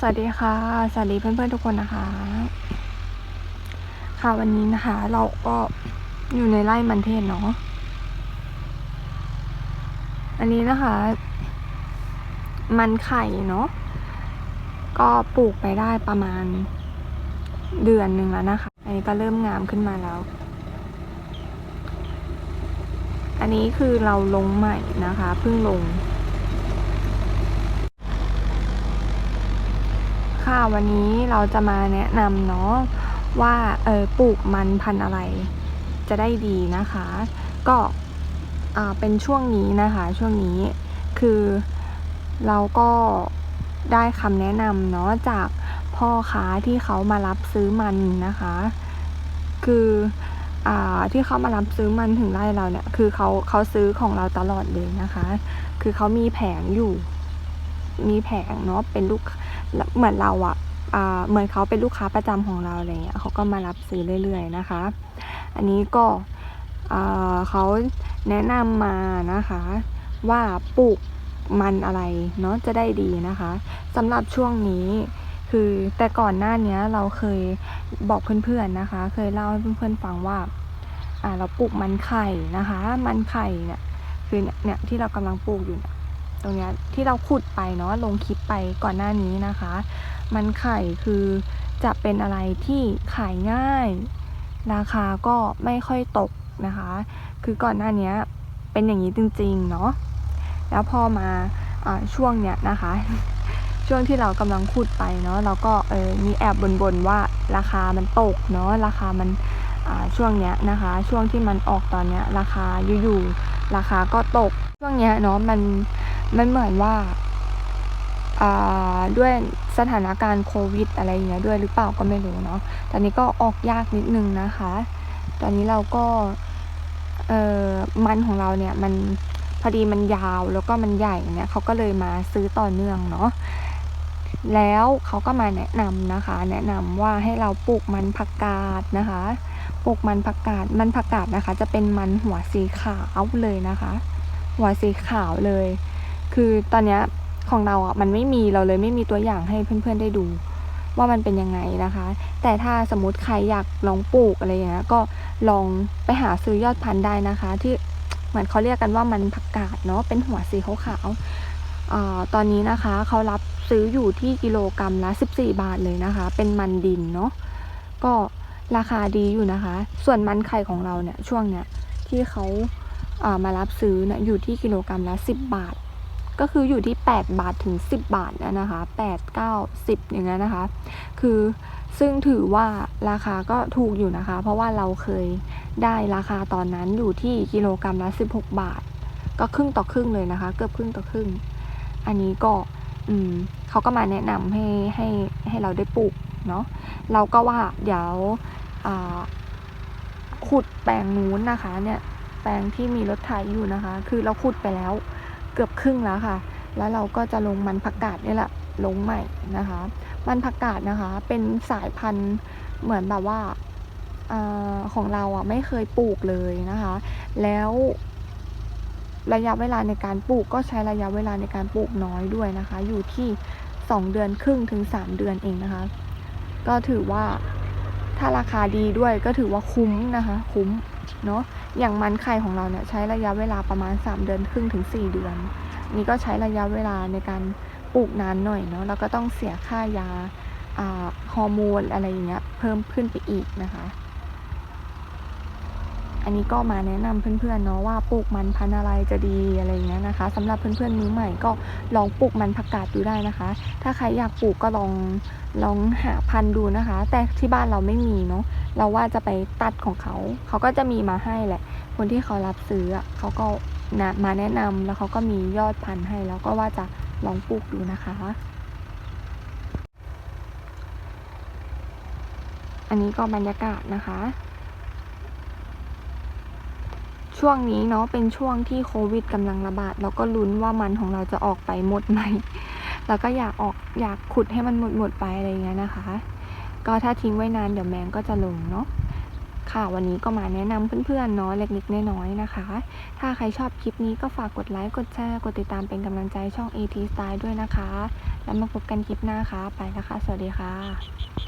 สวัสดีค่ะ สวัสดีเพื่อนๆทุกคนนะคะ ค่ะวันนี้นะคะ เราก็อยู่ในไร่มันเทศเนาะ อันนี้นะคะ มันไข่เนาะ ก็ปลูกไปได้ประมาณเดือนหนึ่งแล้วนะคะ อันนี้ก็เริ่มงามขึ้นมาแล้ว อันนี้คือเราลงใหม่นะคะ เพิ่งลง ค่ะ วันนี้เราจะมาแนะนำเนาะว่าเออปลูกมันพันธุ์อะไรจะได้ดีนะคะ ก็อ่าเป็นช่วงนี้นะคะช่วงนี้คือเราก็ได้คำแนะนำเนาะจากพ่อค้าที่เขามารับซื้อมันนะคะ คืออ่าที่เขามารับซื้อมันถึงไร่เราเนี่ย คือเขาเขาซื้อของเราตลอดเลยนะคะ คือเขามีแผงอยู่ มีแผงเนาะเป็นลูก เหมือนเราอะเหมือนเขาเป็นลูกค้าประจำของเราอะไรเงี้ยเขาก็มารับซื้อเรื่อยๆนะคะ อันนี้ก็เขาแนะนำมานะคะ ว่าปลูกมันอะไรเนาะจะได้ดีนะคะสำหรับช่วงนี้คือแต่ก่อนหน้านี้เราเคยบอกเพื่อนๆนะคะ เคยเล่าให้เพื่อนๆฟังว่าเราปลูกมันไข่นะคะ มันไข่เนี่ยคือเนี่ยที่เรากำลังปลูกอยู่เนี่ย ตรงนี้ที่เราขุดไปเนาะลงคลิปไปก่อนหน้านี้นะคะ มันไข่คือจะเป็นอะไรที่ขายง่าย ราคาก็ไม่ค่อยตกนะคะ คือก่อนหน้านี้เป็นอย่างนี้จริงๆเนาะแล้วพอมาอช่วงเนี้ยนะคะ ช่วงที่เรากำลังขุดไปเนาะเราก็เออมีแอบบนๆว่าราคามันตกเนาะราคามันช่วงเนี้ยนะคะ ช่วงที่มันออกตอนเนี้ยราคาอยู่ๆราคาก็ตกช่วงเนี้ยเนาะมัน มันเหมือนว่าด้วยสถานการณ์โควิด อะไรอย่างเงี้ยด้วยหรือเปล่าก็ไม่รู้เนาะตอนนี้ก็ออกยากนิดนึงนะคะ ตอนนี้เราก็เออมันของเราเนี่ยมันพอดีมันยาวแล้วก็มันใหญ่เนี่ยเขาก็เลยมาซื้อต่อเนื่องเนาะแล้วเขาก็มาแนะนำนะคะ แนะนำว่าให้เราปลูกมันผักกาดนะคะปลูกมันผักกาดมันผักกาดนะคะ จะเป็นมันหัวสีขาวเลยนะคะ หัวสีขาวเลย คือตอนเนี้ยของเราอะมันไม่มีเราเลยไม่มีตัวอย่างให้เพื่อนๆได้ดู ว่ามันเป็นยังไงนะคะ แต่ถ้าสมมติใครอยากลองปลูกอะไรอย่างเงี้ยก็ลองไปหาซื้อยอดพันธุ์ได้นะคะ ที่เหมือนเขาเรียกกันว่ามันผักกาดเนาะเป็นหัวสีขาวๆตอนนี้นะคะเขารับซื้ออยู่ที่กิโลกรรัมละ 14 บาทเลยนะคะ เป็นมันดินเนาะก็ราคาดีอยู่นะคะ ส่วนมันไข่ของเราเนี่ยช่วงเนี้ยที่เขาอ่ามารับซื้อเนี่ยอยู่ที่กิโลกรรัมละ 10 บาท ก็คืออยู่ที่ 8 บาทถึง 10 บาทนะนะคะ8 9 10 อย่างเงี้ยนะคะ คือซึ่งถือว่าราคาก็ถูกอยู่นะคะ เพราะว่าเราเคยได้ราคาตอนนั้นอยู่ที่กิโลกรรัมละ 16 บาท ก็ครึ่งต่อครึ่งเลยนะคะ เกือบครึ่งต่อครึ่ง อันนี้ก็อืมเขาก็มาแนะนำให้ให้ให้เราได้ปลูกเนาะเราก็ว่าเดี๋ยวขุดแปลงนู้นนะคะเนี่ยแปลงที่มีรถไถอยู่นะคะ คือเราขุดไปแล้ว เกือบครึ่งแล้วค่ะ แล้วเราก็จะลงมันผักกาดนี่แหละลงใหม่นะคะ มันผักกาดนะคะ เป็นสายพันธุ์เหมือนแบบว่าอของเราอะไม่เคยปลูกเลยนะคะ แล้วระยะเวลาในการปลูกก็ใช้ระยะเวลาในการปลูกน้อยด้วยนะคะ อยู่ที่ 2 เดือนครึ่งถึง 3 เดือนเองนะคะ ก็ถือว่าถ้าราคาดีด้วยก็ถือว่าคุ้มนะคะ คุ้ม เนาะอย่างมันไข่ของเราเนี่ยใช้ระยะเวลาประมาณ 3 เดือนครึ่งถึง 4 เดือน นี่ก็ใช้ระยะเวลาในการปลูกนานหน่อยเนาะแล้วก็ต้องเสียค่ายาฮอร์โมนอะไรอย่างเงี้ยเพิ่มขึ้นไปอีกนะคะ อันนี้ก็มาแนะนำเพื่อนๆเนาะว่าปลูกมันพันธุ์อะไรจะดีอะไรอย่างเงี้ยนะคะสำหรับเพื่อนๆมือใหม่ก็ลองปลูกมันผักกาดดูได้นะคะ ถ้าใครอยากปลูกก็ลองลองหาพันธุ์ดูนะคะ แต่ที่บ้านเราไม่มีเนาะเราว่าจะไปตัดของเขา เขาก็จะมีมาให้แหละ คนที่เขารับซื้อเขาก็นะมาแนะนำแล้วเขาก็มียอดพันธุ์ให้ แล้วก็ว่าจะลองปลูกดูนะคะ อันนี้ก็บรรยากาศนะคะ ช่วงนี้เนาะเป็นช่วงที่โควิดกำลังระบาดเราก็ลุ้นว่ามันของเราจะออกไปหมดไหมแล้วก็อยากออกอยากขุดให้มันหมดหมดไปอะไรเงี้ยนะคะ ก็ถ้าทิ้งไว้นานเดี๋ยวแมงก็จะลงเนาะค่ะวันนี้ก็มาแนะนำเพื่อนๆเนาะเล็กๆน้อยๆนะคะ ถ้าใครชอบคลิปนี้ก็ฝากกดไลค์กดแชร์กดติดตามเป็นกำลังใจช่อง AT Style ด้วยนะคะ แล้วมาพบกันคลิปหน้าค่ะไปแล้วค่ะสวัสดีค่ะ